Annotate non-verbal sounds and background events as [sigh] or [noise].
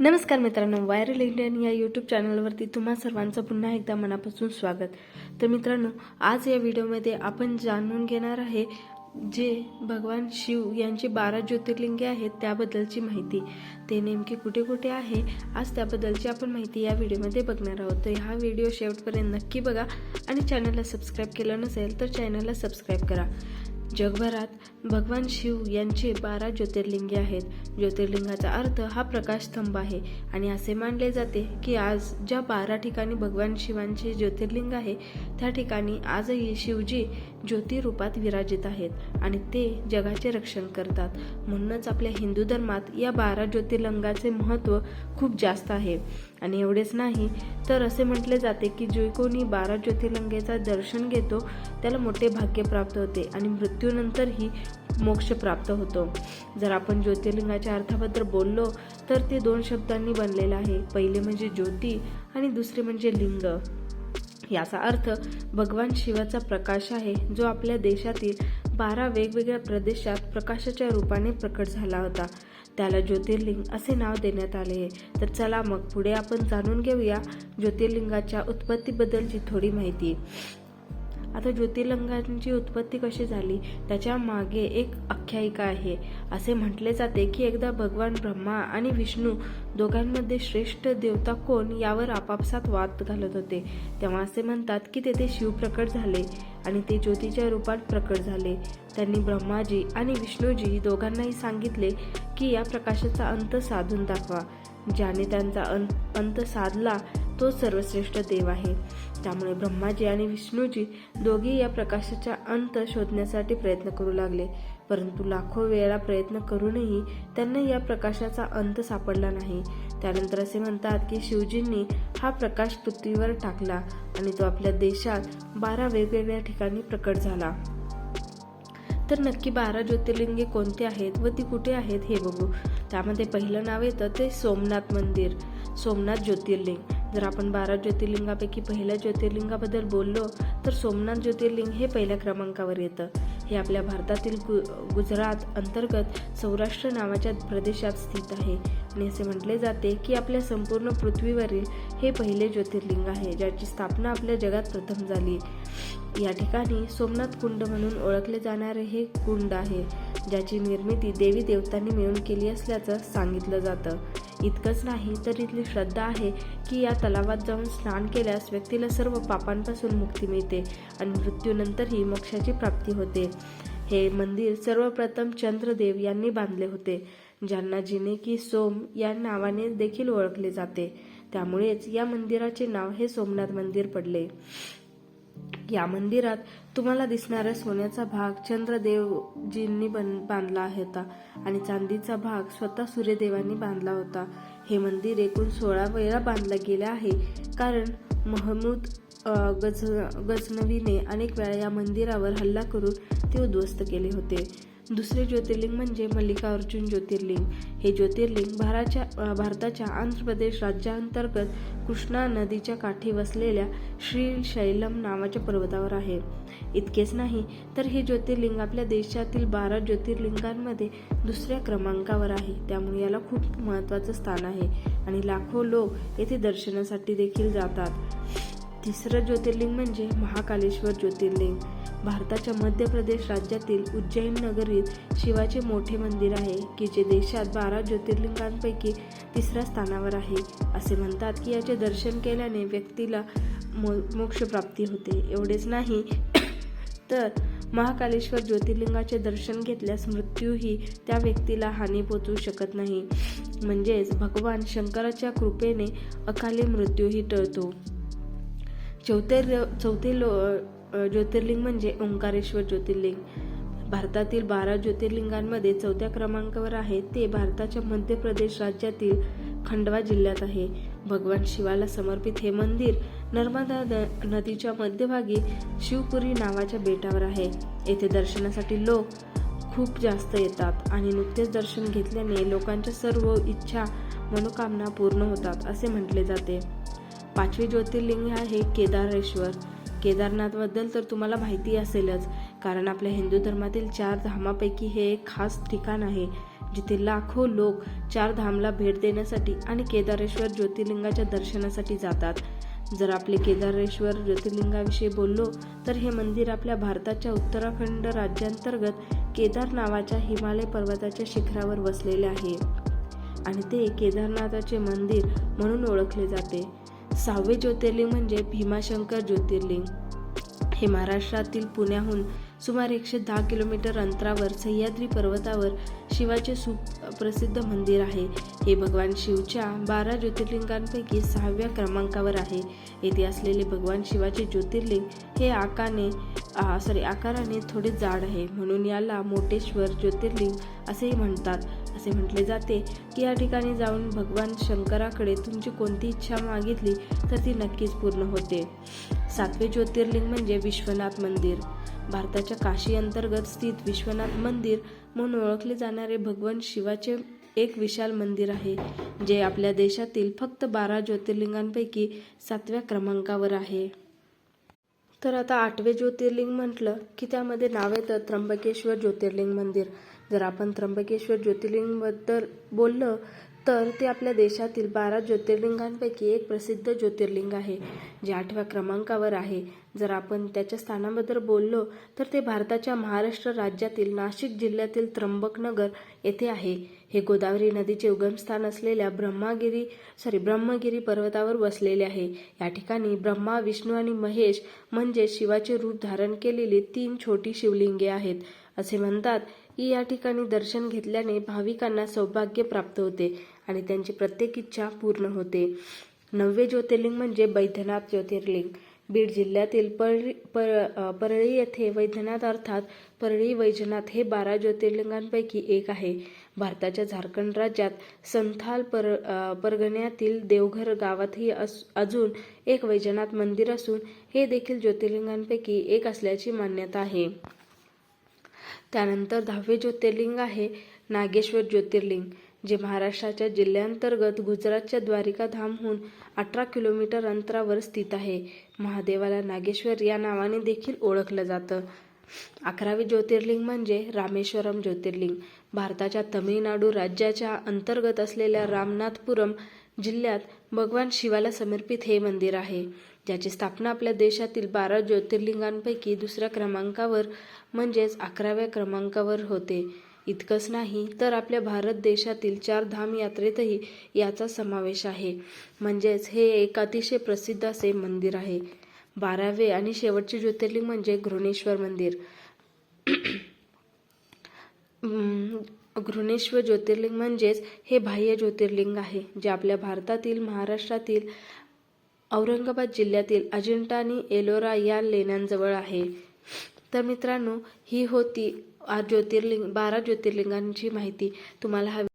नमस्कार मित्रांनो viral Indian या यूट्यूब चॅनलवरती तुम्हा सर्वांचं पुन्हा एकदा मनापासून स्वागत. तर मित्रांनो आज या व्हिडिओमध्ये आपण जाणून घेणार आहे जे भगवान शिव यांची बारा ज्योतिर्लिंगे आहेत त्याबद्दलची माहिती. ते नेमके कुठे कुठे आहे आज त्याबद्दलची आपण माहिती या व्हिडिओमध्ये बघणार आहोत. तर हा व्हिडिओ शेवटपर्यंत नक्की बघा आणि चॅनलला सबस्क्राईब केलं नसेल तर चॅनलला सबस्क्राईब करा. जगभरात भगवान शिव यांचे बारा ज्योतिर्लिंगे आहेत. ज्योतिर्लिंगाचा अर्थ हा प्रकाश स्तंभ आहे आणि असे मानले जाते की आज ज्या बारा ठिकाणी भगवान शिवांचे ज्योतिर्लिंग आहे त्या ठिकाणी आजही शिवजी ज्योतिरूपात विराजित आहेत आणि ते जगाचे रक्षण करतात. म्हणूनच आपल्या हिंदू धर्मात या बारा ज्योतिर्लिंगाचे महत्त्व खूप जास्त आहे. आणि एवढेच नाही तर असे म्हटले जाते की जे कोणी बारा ज्योतिर्लिंगेचा दर्शन घेतो त्याला मोठे भाग्य प्राप्त होते आणि मृत्यूनंतरही मोक्ष प्राप्त होतो. जर आपण ज्योतिर्लिंगाच्या अर्थाबद्दल बोललो तर ते दोन शब्दांनी बनलेलं आहे. पहिले म्हणजे ज्योती आणि दुसरे म्हणजे लिंग. याचा अर्थ भगवान शिवाचा प्रकाश आहे जो आपल्या देशातील बारा वेगवेगळ्या प्रदेशात प्रकाशाच्या रूपाने प्रकट झाला होता. त्याला ज्योतिर्लिंग असे नाव देण्यात आले आहे. तर चला मग पुढे आपण जाणून घेऊया ज्योतिर्लिंगाच्या उत्पत्तीबद्दलची थोडी माहिती. आता ज्योतिर्लिंगांची उत्पत्ती कशी झाली? त्याच्यामागे एक आख्यायिका आहे. असे म्हटले जाते की एकदा भगवान ब्रह्मा आणि विष्णू दोघांमध्ये श्रेष्ठ देवता कोण यावर आपापसात वाद घालत होते. तेव्हा असे म्हणतात की तेथे शिव प्रकट झाले आणि ते ज्योतीच्या रूपात प्रकट झाले. त्यांनी ब्रह्माजी आणि विष्णूजी दोघांनाही सांगितले की या प्रकाशाचा अंत साधून दाखवा. ज्याने त्यांचा अं अंत साधला तो सर्वश्रेष्ठ देव आहे. त्यामुळे ब्रह्माजी आणि विष्णूजी दोघे या प्रकाशाचा अंत शोधण्यासाठी प्रयत्न करू लागले. परंतु लाखो वेळा प्रयत्न करूनही त्यांना या प्रकाशाचा अंत सापडला नाही. त्यानंतर असे म्हणतात की शिवजींनी हा प्रकाश पृथ्वीवर टाकला आणि तो आपल्या देशात बारा वेगवेगळ्या ठिकाणी प्रकट झाला. तर नक्की बारा ज्योतिर्लिंगे कोणते आहेत व ती कुठे आहेत हे बघू. त्यामध्ये पहिलं नाव येतं ते सोमनाथ मंदिर. सोमनाथ ज्योतिर्लिंग. जर आपण बारा ज्योतिर्लिंगापैकी पहिल्या ज्योतिर्लिंगाबद्दल बोललो तर सोमनाथ ज्योतिर्लिंग हे पहिल्या क्रमांकावर येतं. हे आपल्या भारतातील गु गुजरात अंतर्गत सौराष्ट्र नावाच्या प्रदेशात स्थित आहे. आणि असे म्हटले जाते की आपल्या संपूर्ण पृथ्वीवरील हे पहिले ज्योतिर्लिंग आहे ज्याची स्थापना आपल्या जगात प्रथम झाली. या ठिकाणी सोमनाथ कुंड म्हणून ओळखले जाणारे हे कुंड आहे ज्याची निर्मिती देवी देवतांनी मिळून केली असल्याचं सांगितलं जातं. इतकंच नाही तर इथली श्रद्धा आहे की या तलावात जाऊन स्नान केल्यास व्यक्तीला सर्व पापांपासून मुक्ती मिळते आणि मृत्यूनंतरही मोक्षाची प्राप्ती होते. हे मंदिर सर्वप्रथम चंद्रदेव यांनी बांधले होते. ज्यांना जिने की सोम या नावाने देखील ओळखले जाते. त्यामुळेच या मंदिराचे नाव हे सोमनाथ मंदिर पडले. या मंदिरात तुम्हाला दिसणारा सोन्याचा भाग चंद्रदेवजींनी बन बांधला होता आणि चांदीचा भाग स्वतः सूर्यदेवांनी बांधला होता. हे मंदिर एकूण सोळा वेळा बांधलं गेलं आहे. कारण महमूद गज गजनवीने अनेक वेळा या मंदिरावर हल्ला करून ते उद्ध्वस्त केले होते. दुसरे ज्योतिर्लिंग म्हणजे मल्लिकार्जुन ज्योतिर्लिंग. हे ज्योतिर्लिंग भारताच्या भारताच्या आंध्र प्रदेश राज्याअंतर्गत कृष्णा नदीच्या काठी वसलेल्या श्री शैलम नावाच्या पर्वतावर आहे. इतकेच नाही तर हे ज्योतिर्लिंग आपल्या देशातील बारा ज्योतिर्लिंगांमध्ये दुसऱ्या क्रमांकावर आहे. त्यामुळे याला खूप महत्त्वाचं स्थान आहे आणि लाखो लोक येथे दर्शनासाठी देखील जातात. तिसरं ज्योतिर्लिंग म्हणजे महाकालेश्वर ज्योतिर्लिंग. भारताच्या मध्य प्रदेश राज्यातील उज्जैन नगरीत शिवाचे मोठे मंदिर आहे की जे देशात बारा ज्योतिर्लिंगांपैकी तिसऱ्या स्थानावर आहे असे म्हणतात की याचे दर्शन केल्याने व्यक्तीला मो मोक्षप्राप्ती होते. एवढेच नाही [coughs] तर महाकालेश्वर ज्योतिर्लिंगाचे दर्शन घेतल्यास मृत्यूही त्या व्यक्तीला हानी पोचू शकत नाही. म्हणजेच भगवान शंकराच्या कृपेने अकाली मृत्यूही टळतो. चौथे चौथे लो ज्योतिर्लिंग म्हणजे ओंकारेश्वर ज्योतिर्लिंग. भारतातील बारा ज्योतिर्लिंगांमध्ये चौथ्या क्रमांकावर आहे ते भारताच्या मध्य प्रदेश राज्यातील खंडवा जिल्ह्यात आहे. भगवान शिवाला समर्पित हे मंदिर नर्मदा नदीच्या मध्यभागी शिवपुरी नावाच्या बेटावर आहे. येथे दर्शनासाठी लोक खूप जास्त येतात आणि नुकतेच दर्शन घेतल्याने लोकांच्या सर्व इच्छा मनोकामना पूर्ण होतात असे म्हटले जाते. पाचवे ज्योतिर्लिंग आहे केदारेश्वर. केदारनाथबद्दल तर तुम्हाला माहिती असेलच कारण आपल्या हिंदू धर्मातील चार धामापैकी हे एक खास ठिकाण आहे जिथे लाखो लोक चार धामला भेट देण्यासाठी आणि केदारेश्वर ज्योतिर्लिंगाच्या दर्शनासाठी जातात. जर आपले केदारेश्वर ज्योतिर्लिंगाविषयी बोललो तर हे मंदिर आपल्या भारताच्या उत्तराखंड राज्यांतर्गत केदार नावाच्या हिमालय पर्वताच्या शिखरावर वसलेले आहे. आणि ते केदारनाथाचे मंदिर म्हणून ओळखले जाते. सहावे ज्योतिर्लिंग म्हणजे भीमाशंकर ज्योतिर्लिंग. हे महाराष्ट्रातील पुण्याहून सुमारे एकशे दहा किलोमीटर अंतरावर सह्याद्री पर्वतावर शिवाचे सुप्रसिद्ध मंदिर आहे. हे भगवान शिवच्या बारा ज्योतिर्लिंगांपैकी सहाव्या क्रमांकावर आहे. येथे असलेले भगवान शिवाचे ज्योतिर्लिंग हे आकाने सॉरी आकाराने थोडे जाड आहे. म्हणून याला मोटेश्वर ज्योतिर्लिंग असेही म्हणतात. असे म्हटले जाते की या ठिकाणी जाऊन भगवान शंकराकडे तुमची कोणती इच्छा मागितली तर ती नक्कीच पूर्ण होते. सातवे ज्योतिर्लिंग म्हणजे विश्वनाथ मंदिर. भारताच्या काशी अंतर्गत स्थित विश्वनाथ मंदिर म्हणून ओळखले जाणारे भगवान शिवाचे एक विशाल मंदिर आहे जे आपल्या देशातील फक्त बारा ज्योतिर्लिंगांपैकी सातव्या क्रमांकावर आहे. तर आता आठवे ज्योतिर्लिंग म्हटलं की त्यामध्ये नाव येतं त्र्यंबकेश्वर ज्योतिर्लिंग मंदिर. जर आपण त्र्यंबकेश्वर ज्योतिर्लिंगबद्दल बोललं तर ते आपल्या देशातील बारा ज्योतिर्लिंगांपैकी एक प्रसिद्ध ज्योतिर्लिंग आहे जे आठव्या क्रमांकावर आहे. जर आपण त्याच्या स्थानाबद्दल बोललो तर ते भारताच्या महाराष्ट्र राज्यातील नाशिक जिल्ह्यातील त्र्यंबकनगर येथे आहे. हे गोदावरी नदीचे उगमस्थान असलेल्या ब्रह्मागिरी सॉरी ब्रह्मगिरी पर्वतावर वसलेले आहे. या ठिकाणी ब्रह्मा विष्णू आणि महेश म्हणजे शिवाचे रूप धारण केलेली तीन छोटी शिवलिंगे आहेत. असे म्हणतात की या ठिकाणी दर्शन घेतल्याने भाविकांना सौभाग्य प्राप्त होते आणि त्यांची प्रत्येक इच्छा पूर्ण होते. नववे ज्योतिर्लिंग म्हणजे बैद्यनाथ ज्योतिर्लिंग. बीड जिल्ह्यातील परळी पर परळी येथे वैद्यनाथ अर्थात परळी वैजनाथ हे बारा ज्योतिर्लिंगांपैकी एक आहे. भारताच्या झारखंड राज्यात संथाल पर परगण्यातील देवघर गावातही अस अजून एक वैजनाथ मंदिर असून हे देखील ज्योतिर्लिंगांपैकी एक असल्याची मान्यता आहे. त्यानंतर दहावे ज्योतिर्लिंग आहे नागेश्वर ज्योतिर्लिंग. जे महाराष्ट्राच्या जिल्ह्यांतर्गत गुजरातच्या द्वारिका धामहून अठरा किलोमीटर अंतरावर स्थित आहे. महादेवाला नागेश्वर या नावाने देखील ओळखलं जातं. अकरावे ज्योतिर्लिंग म्हणजे रामेश्वरम ज्योतिर्लिंग. भारताच्या तमिळनाडू राज्याच्या अंतर्गत असलेल्या रामनाथपुरम जिल्ह्यात भगवान शिवाला समर्पित हे मंदिर आहे. ज्याची स्थापना आपल्या देशातील बारा ज्योतिर्लिंगांपैकी दुसऱ्या क्रमांकावर म्हणजेच अकराव्या क्रमांकावर होते. इतकंच नाही तर आपल्या भारत देशातील चार धाम यात्रेतही याचा समावेश आहे. म्हणजेच हे एक अतिशय प्रसिद्ध असे मंदिर आहे. बारावे आणि शेवटचे ज्योतिर्लिंग म्हणजे घृणेश्वर मंदिर. घृणेश्वर ज्योतिर्लिंग म्हणजेच हे बाह्य ज्योतिर्लिंग आहे जे आपल्या भारतातील महाराष्ट्रातील औरंगाबाद जिल्ह्यातील अजिंठा आणि एलोरा या लेण्यांजवळ आहे. तर मित्रांनो ही होती ज्योतिर्लिंग बारा ज्योतिर्लिंगांची माहिती तुम्हाला हवी.